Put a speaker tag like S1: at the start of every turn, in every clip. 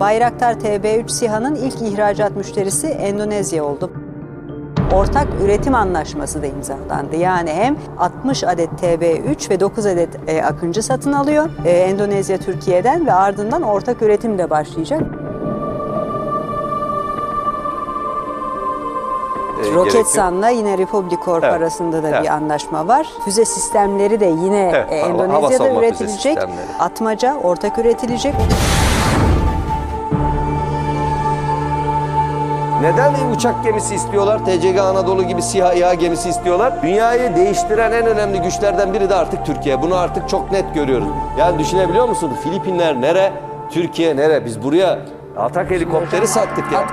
S1: Bayraktar TB3 SİHA'nın ilk ihracat müşterisi Endonezya oldu. Ortak üretim anlaşması da imzalandı. Yani hem 60 adet TB3 ve 9 adet e, Akıncı satın alıyor e, Endonezya Türkiye'den ve ardından ortak üretim de başlayacak.
S2: Gerekiyor.
S1: Roketsan'la yine Republic Corp
S2: Evet,
S1: arasında da
S2: evet.
S1: bir anlaşma var. Füze sistemleri de yine
S2: Evet,
S1: e, Endonezya'da üretilecek. Atmaca ortak üretilecek.
S2: Neden uçak gemisi istiyorlar? TCG Anadolu gibi SİHA İHA gemisi istiyorlar. Dünyayı değiştiren en önemli güçlerden biri de artık Türkiye. Bunu artık çok net görüyoruz. Yani düşünebiliyor musun? Filipinler nere? Türkiye nere? Biz buraya atak helikopteri sattık ya.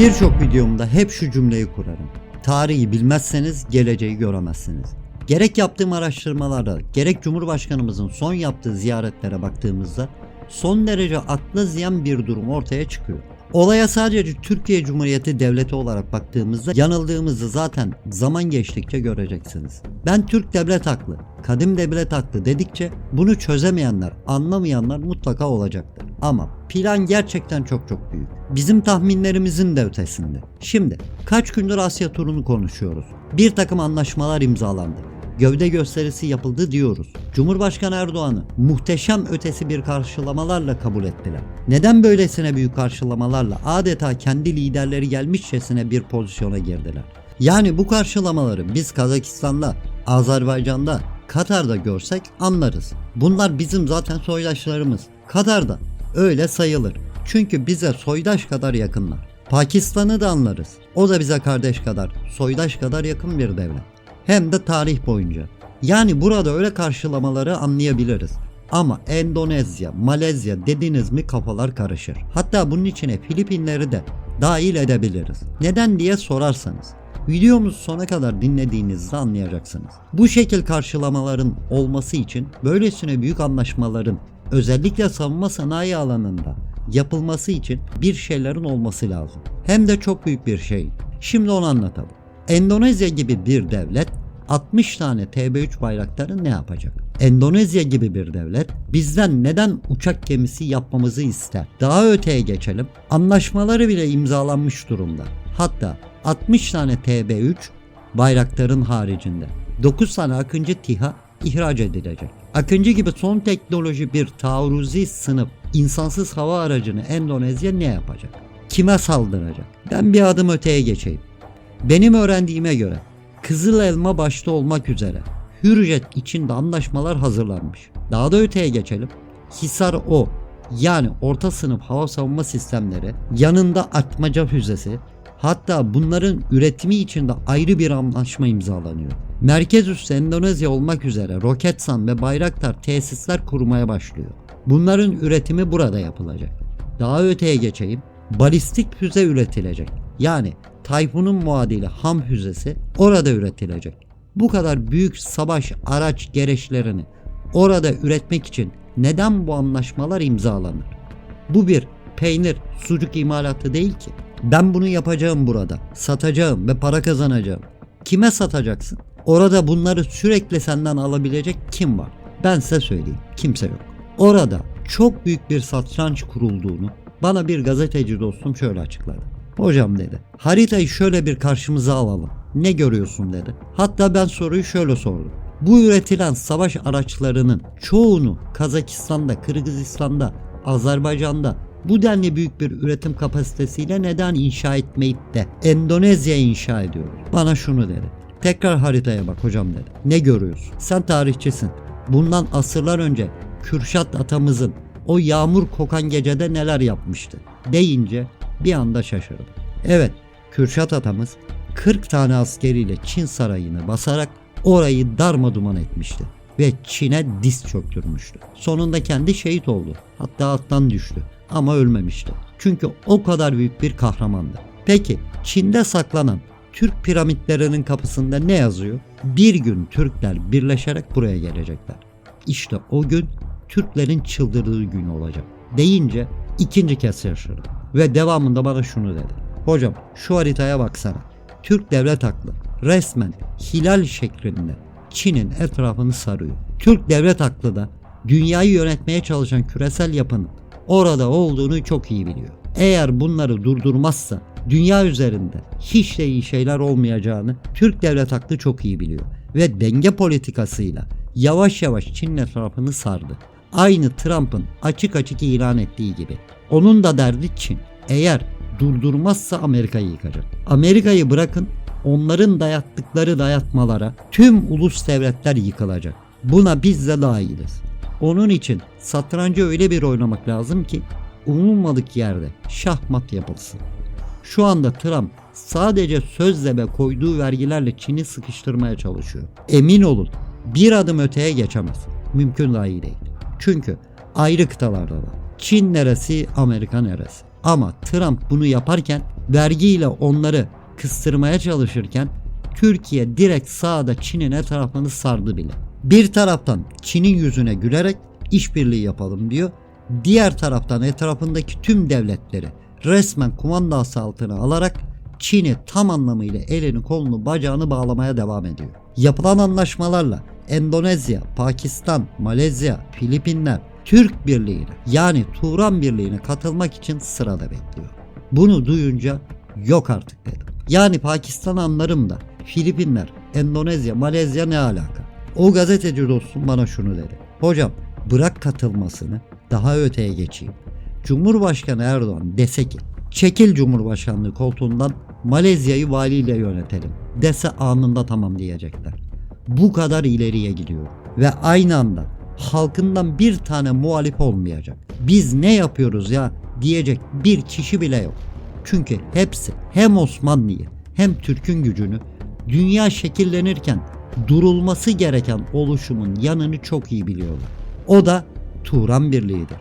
S3: Birçok videomda hep şu cümleyi kurarım. Tarihi bilmezseniz geleceği göremezsiniz. Gerek yaptığım araştırmalarda, gerek Cumhurbaşkanımızın son yaptığı ziyaretlere baktığımızda son derece akla ziyan bir durum ortaya çıkıyor. Olaya sadece Türkiye Cumhuriyeti Devleti olarak baktığımızda yanıldığımızı zaten zaman geçtikçe göreceksiniz. Ben Türk devlet haklı, kadim devlet haklı dedikçe bunu çözemeyenler, anlamayanlar mutlaka olacaktır. Ama plan gerçekten çok çok büyük. Bizim tahminlerimizin de ötesinde. Şimdi kaç gündür Asya turunu konuşuyoruz. Bir takım anlaşmalar imzalandı gövde gösterisi yapıldı diyoruz. Cumhurbaşkanı Erdoğan'ı muhteşem ötesi bir karşılamalarla kabul ettiler. Neden böylesine büyük karşılamalarla adeta kendi liderleri gelmişçesine bir pozisyona girdiler? Yani bu karşılamaları biz Kazakistan'da, Azerbaycan'da, Katar'da görsek anlarız. Bunlar bizim zaten soydaşlarımız. Katar'da öyle sayılır. Çünkü bize soydaş kadar yakınlar. Pakistan'ı da anlarız. O da bize kardeş kadar, soydaş kadar yakın bir devlet hem de tarih boyunca. Yani burada öyle karşılamaları anlayabiliriz. Ama Endonezya, Malezya dediniz mi kafalar karışır. Hatta bunun içine Filipinleri de dahil edebiliriz. Neden diye sorarsanız videomuzu sona kadar dinlediğinizde anlayacaksınız. Bu şekil karşılamaların olması için böylesine büyük anlaşmaların özellikle savunma sanayi alanında yapılması için bir şeylerin olması lazım. Hem de çok büyük bir şey. Şimdi onu anlatalım. Endonezya gibi bir devlet 60 tane TB3 bayraktarı ne yapacak? Endonezya gibi bir devlet bizden neden uçak gemisi yapmamızı ister? Daha öteye geçelim. Anlaşmaları bile imzalanmış durumda. Hatta 60 tane TB3 bayraktarın haricinde 9 tane Akıncı TİHA ihraç edilecek. Akıncı gibi son teknoloji bir taarruzi sınıf insansız hava aracını Endonezya ne yapacak? Kime saldıracak? Ben bir adım öteye geçeyim. Benim öğrendiğime göre Kızıl Elma başta olmak üzere Hürjet içinde anlaşmalar hazırlanmış. Daha da öteye geçelim. Hisar O yani orta sınıf hava savunma sistemleri yanında atmaca füzesi hatta bunların üretimi için de ayrı bir anlaşma imzalanıyor. Merkez üssü Endonezya olmak üzere Roketsan ve Bayraktar tesisler kurmaya başlıyor. Bunların üretimi burada yapılacak. Daha öteye geçeyim. Balistik füze üretilecek. Yani Tayfun'un muadili ham füzesi orada üretilecek. Bu kadar büyük savaş araç gereçlerini orada üretmek için neden bu anlaşmalar imzalanır? Bu bir peynir, sucuk imalatı değil ki. Ben bunu yapacağım burada. Satacağım ve para kazanacağım. Kime satacaksın? Orada bunları sürekli senden alabilecek kim var? Ben size söyleyeyim. Kimse yok. Orada çok büyük bir satranç kurulduğunu bana bir gazeteci dostum şöyle açıkladı. Hocam dedi. Haritayı şöyle bir karşımıza alalım. Ne görüyorsun dedi. Hatta ben soruyu şöyle sordum. Bu üretilen savaş araçlarının çoğunu Kazakistan'da, Kırgızistan'da, Azerbaycan'da bu denli büyük bir üretim kapasitesiyle neden inşa etmeyip de Endonezya'ya inşa ediyoruz? Bana şunu dedi. Tekrar haritaya bak hocam dedi. Ne görüyorsun? Sen tarihçisin. Bundan asırlar önce Kürşat atamızın o yağmur kokan gecede neler yapmıştı deyince bir anda şaşırdım. Evet, Kürşat atamız 40 tane askeriyle Çin sarayını basarak orayı darma duman etmişti ve Çin'e diz çöktürmüştü. Sonunda kendi şehit oldu. Hatta attan düştü ama ölmemişti. Çünkü o kadar büyük bir kahramandı. Peki Çin'de saklanan Türk piramitlerinin kapısında ne yazıyor? Bir gün Türkler birleşerek buraya gelecekler. İşte o gün Türklerin çıldırdığı gün olacak. Deyince ikinci kez şaşırdım. Ve devamında bana şunu dedi. Hocam şu haritaya baksana. Türk devlet aklı resmen hilal şeklinde Çin'in etrafını sarıyor. Türk devlet aklı da dünyayı yönetmeye çalışan küresel yapının orada olduğunu çok iyi biliyor. Eğer bunları durdurmazsa dünya üzerinde hiç de iyi şeyler olmayacağını Türk devlet aklı çok iyi biliyor. Ve denge politikasıyla yavaş yavaş Çin'in etrafını sardı. Aynı Trump'ın açık açık ilan ettiği gibi. Onun da derdi Çin. Eğer durdurmazsa Amerika'yı yıkacak. Amerika'yı bırakın onların dayattıkları dayatmalara tüm ulus devletler yıkılacak. Buna biz de dahiliz. Onun için satrancı öyle bir oynamak lazım ki umulmadık yerde şahmat yapılsın. Şu anda Trump sadece sözle ve koyduğu vergilerle Çin'i sıkıştırmaya çalışıyor. Emin olun bir adım öteye geçemez. Mümkün dahi değil. Çünkü ayrı kıtalarda var. Çin neresi, Amerika neresi. Ama Trump bunu yaparken vergiyle onları kıstırmaya çalışırken Türkiye direkt sağda Çin'in etrafını sardı bile. Bir taraftan Çin'in yüzüne gülerek işbirliği yapalım diyor. Diğer taraftan etrafındaki tüm devletleri resmen kumandası altına alarak Çin'i tam anlamıyla elini kolunu bacağını bağlamaya devam ediyor. Yapılan anlaşmalarla Endonezya, Pakistan, Malezya, Filipinler Türk Birliği'ne yani Turan Birliği'ne katılmak için sırada bekliyor. Bunu duyunca yok artık dedim. Yani Pakistan anlarım da Filipinler, Endonezya, Malezya ne alaka? O gazeteci dostum bana şunu dedi. Hocam bırak katılmasını daha öteye geçeyim. Cumhurbaşkanı Erdoğan dese ki çekil Cumhurbaşkanlığı koltuğundan Malezya'yı valiyle yönetelim dese anında tamam diyecekler. Bu kadar ileriye gidiyor ve aynı anda halkından bir tane muhalif olmayacak. Biz ne yapıyoruz ya diyecek bir kişi bile yok. Çünkü hepsi hem Osmanlı'yı hem Türk'ün gücünü dünya şekillenirken durulması gereken oluşumun yanını çok iyi biliyorlar. O da Turan Birliği'dir.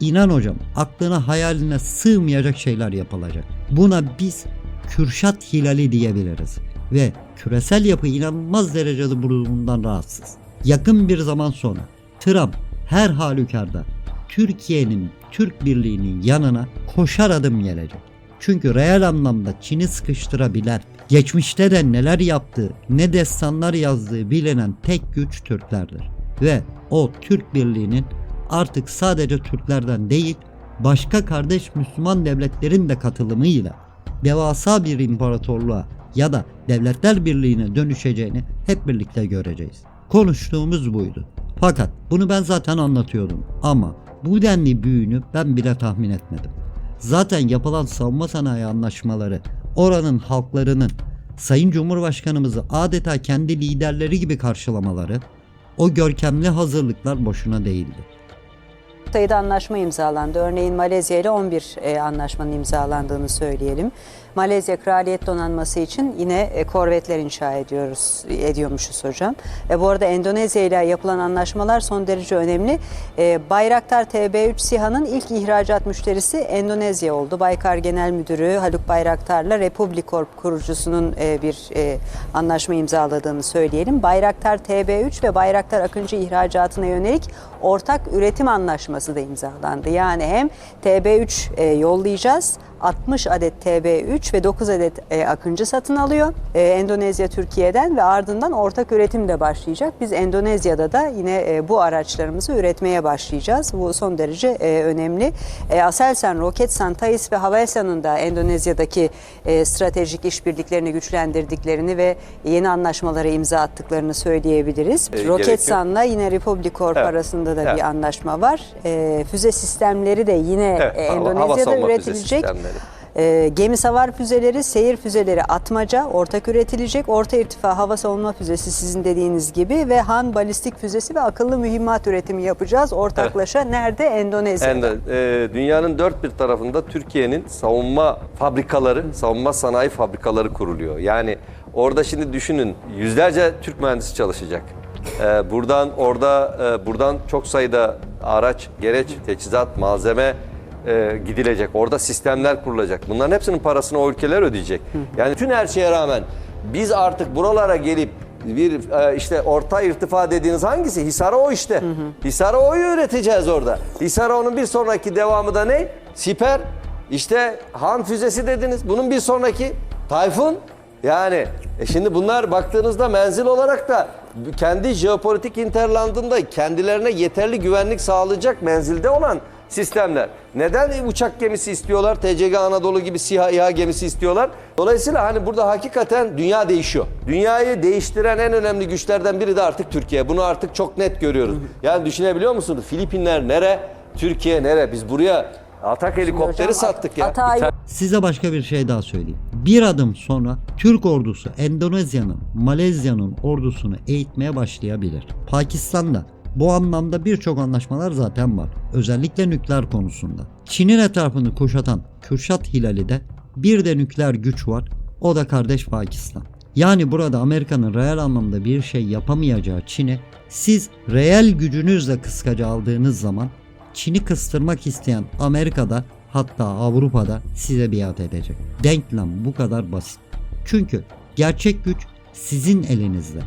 S3: İnan hocam aklına hayaline sığmayacak şeyler yapılacak. Buna biz Kürşat Hilali diyebiliriz. Ve küresel yapı inanılmaz derecede bundan rahatsız. Yakın bir zaman sonra Trump her halükarda Türkiye'nin Türk Birliği'nin yanına koşar adım gelecek. Çünkü reel anlamda Çin'i sıkıştırabilen, geçmişte de neler yaptığı, ne destanlar yazdığı bilinen tek güç Türklerdir. Ve o Türk Birliği'nin artık sadece Türklerden değil, başka kardeş Müslüman devletlerin de katılımıyla devasa bir imparatorluğa ya da devletler birliğine dönüşeceğini hep birlikte göreceğiz. Konuştuğumuz buydu. Fakat bunu ben zaten anlatıyordum ama bu denli büyüğünü ben bile tahmin etmedim. Zaten yapılan savunma sanayi anlaşmaları oranın halklarının Sayın Cumhurbaşkanımızı adeta kendi liderleri gibi karşılamaları o görkemli hazırlıklar boşuna değildi.
S1: sayıda anlaşma imzalandı. Örneğin Malezya ile 11 e, anlaşmanın imzalandığını söyleyelim. Malezya Kraliyet Donanması için yine e, korvetler inşa ediyoruz, ediyormuşuz hocam. E, bu arada Endonezya ile yapılan anlaşmalar son derece önemli. E, Bayraktar TB3 SİHA'nın ilk ihracat müşterisi Endonezya oldu. Baykar Genel Müdürü Haluk Bayraktar'la Republic Corp kurucusunun e, bir e, anlaşma imzaladığını söyleyelim. Bayraktar TB3 ve Bayraktar Akıncı ihracatına yönelik ortak üretim anlaşması da imzalandı. Yani hem TB3 e, yollayacağız 60 adet TB3 ve 9 adet e, Akıncı satın alıyor. E, Endonezya Türkiye'den ve ardından ortak üretim de başlayacak. Biz Endonezya'da da yine e, bu araçlarımızı üretmeye başlayacağız. Bu son derece e, önemli. E, Aselsan, Roketsan, Thais ve Havelsan'ın da Endonezya'daki e, stratejik işbirliklerini güçlendirdiklerini ve yeni anlaşmalara imza attıklarını söyleyebiliriz.
S2: E,
S1: Roketsan'la yine Republic Corp
S2: Evet.
S1: arasında da
S2: Evet.
S1: bir anlaşma var. E, füze sistemleri de yine
S2: Evet,
S1: e,
S2: hava- hava
S1: Endonezya'da
S2: füze
S1: üretilecek.
S2: sistemleri.
S1: Ee, gemi savar füzeleri, seyir füzeleri atmaca ortak üretilecek. Orta irtifa hava savunma füzesi sizin dediğiniz gibi ve Han balistik füzesi ve akıllı mühimmat üretimi yapacağız. Ortaklaşa nerede? Endonezya'da.
S2: Yani, e, dünyanın dört bir tarafında Türkiye'nin savunma fabrikaları, savunma sanayi fabrikaları kuruluyor. Yani orada şimdi düşünün yüzlerce Türk mühendisi çalışacak. E, buradan orada e, buradan çok sayıda araç, gereç, teçhizat, malzeme e, gidilecek. Orada sistemler kurulacak. Bunların hepsinin parasını o ülkeler ödeyecek. Yani tüm her şeye rağmen biz artık buralara gelip bir e, işte orta irtifa dediğiniz hangisi? Hisaro işte. Hisaro O'yu üreteceğiz orada. Hisaro O'nun bir sonraki devamı da ne? Siper. İşte Han füzesi dediniz. Bunun bir sonraki Tayfun. Yani e şimdi bunlar baktığınızda menzil olarak da kendi jeopolitik interlandında kendilerine yeterli güvenlik sağlayacak menzilde olan sistemler. Neden uçak gemisi istiyorlar? TCG Anadolu gibi SİHA İHA gemisi istiyorlar. Dolayısıyla hani burada hakikaten dünya değişiyor. Dünyayı değiştiren en önemli güçlerden biri de artık Türkiye. Bunu artık çok net görüyoruz. Yani düşünebiliyor musunuz? Filipinler nere? Türkiye nere? Biz buraya atak helikopteri
S1: hocam,
S2: sattık ya.
S1: Hatay-
S3: Size başka bir şey daha söyleyeyim. Bir adım sonra Türk ordusu Endonezya'nın, Malezya'nın ordusunu eğitmeye başlayabilir. Pakistan'da bu anlamda birçok anlaşmalar zaten var. Özellikle nükleer konusunda. Çin'in etrafını kuşatan Kürşat Hilali'de bir de nükleer güç var. O da kardeş Pakistan. Yani burada Amerika'nın reel anlamda bir şey yapamayacağı Çin'i siz reel gücünüzle kıskaca aldığınız zaman Çin'i kıstırmak isteyen Amerika'da hatta Avrupa'da size biat edecek. Denklem bu kadar basit. Çünkü gerçek güç sizin elinizde.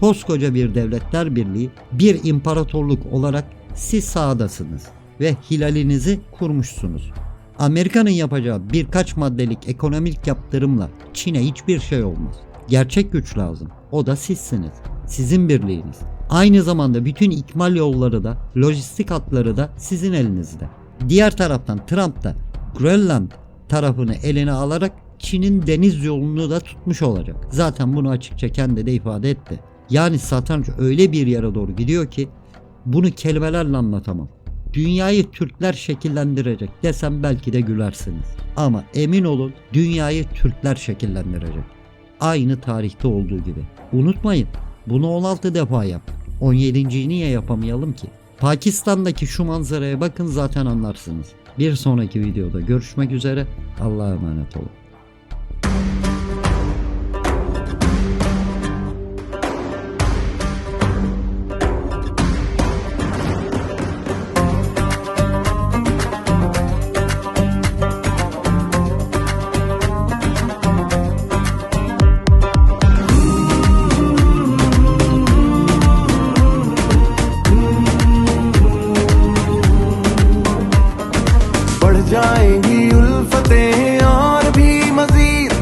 S3: Koskoca bir devletler birliği, bir imparatorluk olarak siz sahadasınız ve hilalinizi kurmuşsunuz. Amerika'nın yapacağı birkaç maddelik ekonomik yaptırımla Çin'e hiçbir şey olmaz. Gerçek güç lazım. O da sizsiniz. Sizin birliğiniz. Aynı zamanda bütün ikmal yolları da, lojistik hatları da sizin elinizde. Diğer taraftan Trump da Grönland tarafını eline alarak Çin'in deniz yolunu da tutmuş olacak. Zaten bunu açıkça kendi de ifade etti. Yani satranç öyle bir yere doğru gidiyor ki bunu kelimelerle anlatamam. Dünyayı Türkler şekillendirecek desem belki de gülersiniz. Ama emin olun dünyayı Türkler şekillendirecek. Aynı tarihte olduğu gibi. Unutmayın bunu 16 defa yaptık. 17.yi niye yapamayalım ki? Pakistan'daki şu manzaraya bakın zaten anlarsınız. Bir sonraki videoda görüşmek üzere. Allah'a emanet olun.
S4: बढ़ जाएँगी उल्फतें और भी मजीद।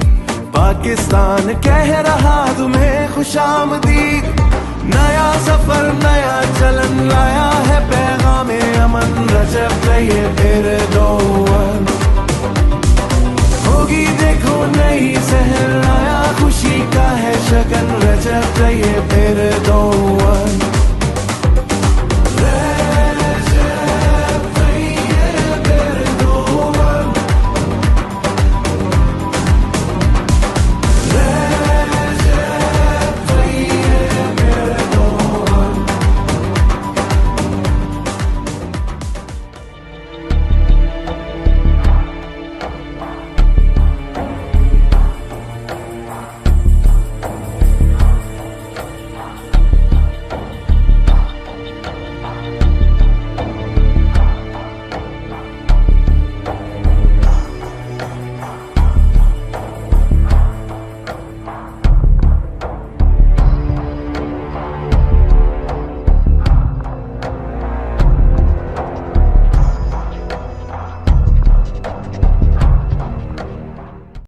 S4: पाकिस्तान कह रहा, तुम्हें खुशामदीद नया सफ़र, नया चलन लाया है पैगाम अमन, रजब तैयब एर्दोअन होगी देखो नई सहर आया खुशी का है शगन, रजब तैयब एर्दोअन